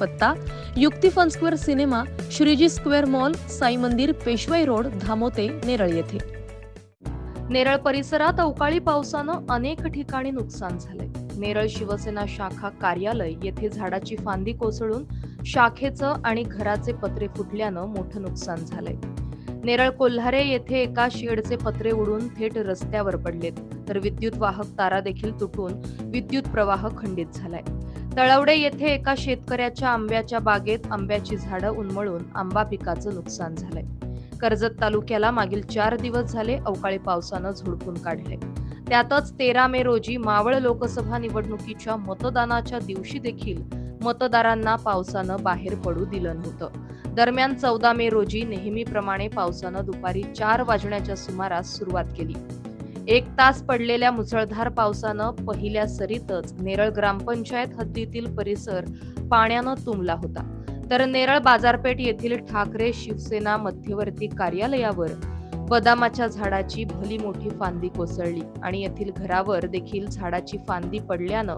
पत्ता युक्ती fun square cinema Shriji square mall Sai मंदिर पेशवाई रोड धामोते नेरळ येथे. नेरळ परिसरात अवकाळी पावसानं अनेक ठिकाणी नुकसान झालंय. नेरळ शिवसेना शाखा कार्यालय येथे झाडाची फांदी कोसळून शाखेचं आणि घराचे पत्रे फुटल्यानं मोठं नुकसान झालंय. नेरळ कोल्हारे येथे एका शेडचे पत्रे उडून थेट रस्त्यावर पडलेत तर विद्युत वाहक तारा देखील तुटून विद्युत प्रवाह खंडित झालाय. तळवडे येथे एका शेतकऱ्याच्या आंब्याच्या बागेत आंब्याची झाडं उन्मळून आंबा पिकाचं नुकसान झालंय. कर्जत तालुक्याला मागील चार दिवस झाले अवकाळी पावसानं झोडपून काढले. त्यातच तेरा मे रोजी मावळ लोकसभा निवडणुकीच्या मतदानाच्या दिवशी देखील मतदारांना पावसानं बाहेर पडू दिलं नव्हतं. दरम्यान चौदा मे रोजी नेहमीप्रमाणे पावसानं दुपारी चार वाजण्याच्या सुमारास सुरुवात केली. एक तास पडलेल्या मुसळधार पावसानं पहिल्या सरीतच नेरळ ग्रामपंचायत हद्दीतील परिसर पाण्यानं तुंबला होता. तर नेरळ बाजारपेठ येथील ठाकरे शिवसेना मध्यवर्ती कार्यालयावर बदामाच्या झाडाची भली मोठी फांदी कोसळली आणि येथील घरावर देखील झाडाची फांदी पडल्यानं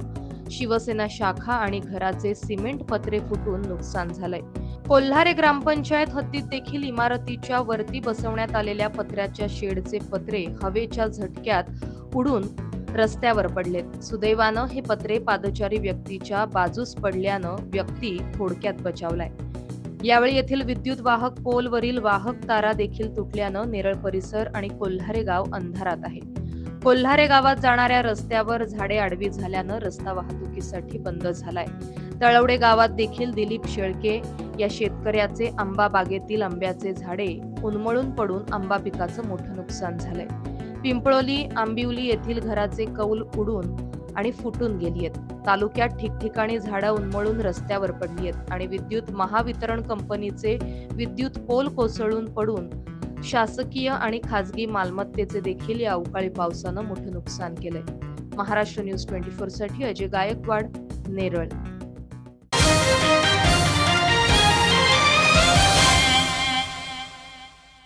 शिवसेना शाखा आणि घराचे सिमेंट पत्रे फुटून नुकसान झालंय. कोल्हारे ग्रामपंचायत हद्दीत देखील इमारतीच्या वरती बसवण्यात आलेल्या पत्र्याच्या शेडचे पत्रे हवेच्या झटक्यात उडून रस्त्यावर पडलेत. सुदैवानं हे पत्रे पादचारी व्यक्तीच्या बाजूस पडल्यानं व्यक्ती थोडक्यात बचावलाय. यावेळी येथील विद्युत वाहक पोलवरील वाहक तारा देखील तुटल्यानं नेरळ परिसर आणि कोल्हारे गाव अंधारात आहे. कोल्हारे गावात जाणाऱ्या रस्त्यावर झाडे आडवी झाल्यानं रस्ता वाहतुकीसाठी बंद झालाय. तळवडे गावात देखील दिलीप शेळके या शेतकऱ्याचे आंबा बागेतील आंब्याचे झाडे उन्मळून पडून आंबा पिकाचं मोठं नुकसान झालंय. पिंपळोली आंबिवली येथील घराचे कौल उडून आणि फुटून गेली आहेत. तालुक्यात ठिकठिकाणी झाडं उन्मळून रस्त्यावर पडली आहेत आणि विद्युत महावितरण कंपनीचे विद्युत पोल कोसळून पडून शासकीय आणि खासगी मालमत्तेचे देखील या अवकाळी पावसानं मोठं नुकसान केलंय. महाराष्ट्र न्यूज ट्वेंटी फोरसाठी अजय गायकवाड नेरळ.